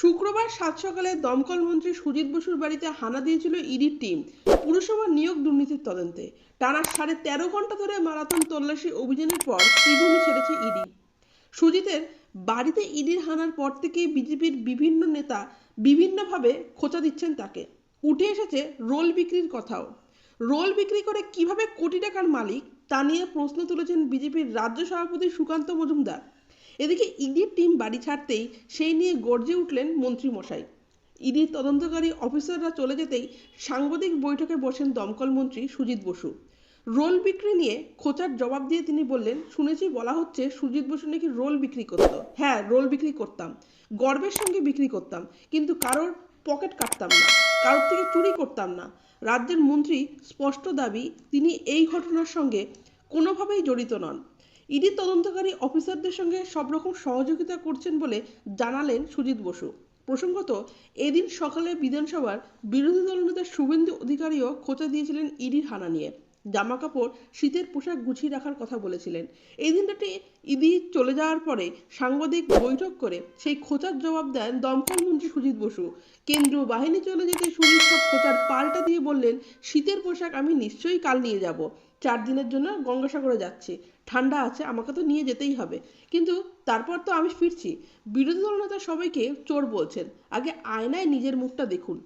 শুক্রবার সাত সকালে দমকল মন্ত্রী সুজিত বসুর বাড়িতে হানা দিয়েছিল ইডির টিম। পুরসভার নিয়োগ দুর্নীতির তদন্তে। টানা সাড়ে তেরো ঘণ্টা ধরে মারাথন তল্লাশি অভিযানের পর শ্রীভূমি ছেড়েছে ইডি। সুজিতের বাড়িতে ইডির হানার পর থেকেই বিজেপির বিভিন্ন নেতা বিভিন্নভাবে খোঁচা দিচ্ছেন তাকে। উঠে এসেছে রোল বিক্রির কথাও। রোল বিক্রি করে কীভাবে কোটি টাকার মালিক তা নিয়ে প্রশ্ন তুলেছেন বিজেপির রাজ্য সভাপতি সুকান্ত মজুমদার। এদিকে ইডির টিম বাড়ি ছাড়তেই সেই নিয়ে গর্জে উঠলেন মন্ত্রী মশাই ইডির তদন্তকারী অফিসাররা চলে যেতেই সাংবাদিক বৈঠকে বসেন দমকল মন্ত্রী সুজিত বসু। রোল বিক্রি নিয়ে খোঁচার জবাব দিয়ে তিনি বললেন, শুনেছি বলা হচ্ছে সুজিত বসু নাকি রোল বিক্রি করত। হ্যাঁ রোল বিক্রি করতাম। গর্বের সঙ্গে বিক্রি করতাম, কিন্তু কারোর পকেট কাটতাম না, কারোর থেকে চুরি করতাম না। রাজ্যের মন্ত্রী স্পষ্ট দাবি, তিনি এই ঘটনার সঙ্গে কোনোভাবেই জড়িত নন। ইডি তদন্তকারী অফিসারদের সঙ্গে সব রকম সহযোগিতা করছেন বলে জানালেন সুজিত বসু। প্রসঙ্গত, এদিন সকালে বিধানসভার বিরোধী দলনেতা শুভেন্দু অধিকারীও খোঁচা দিয়েছিলেন ইডির হানা নিয়ে। জামা কাপড় শীতের পোশাক গুছিয়ে রাখার কথা বলেছিলেন। এই দিনটাতে ইডি চলে যাওয়ার পরে সাংবাদিক বৈঠক করে সেই খোঁচার জবাব দেন দমকল মন্ত্রী সুজিত বসু। কেন্দ্রীয় বাহিনী চলে যেতে সুজিত সব খোঁচার পাল্টা দিয়ে বললেন, শীতের পোশাক আমি নিশ্চয়ই কাল নিয়ে যাব। চার দিনের জন্য গঙ্গাসাগরে যাচ্ছি। ঠান্ডা আছে, আমাকে তো নিয়ে যেতেই হবে। কিন্তু তারপর তো আমি ফিরছি। বিরোধী দলনেতা সবাইকে চোর বলছেন। আগে আয়নায় নিজের মুখটা দেখুন।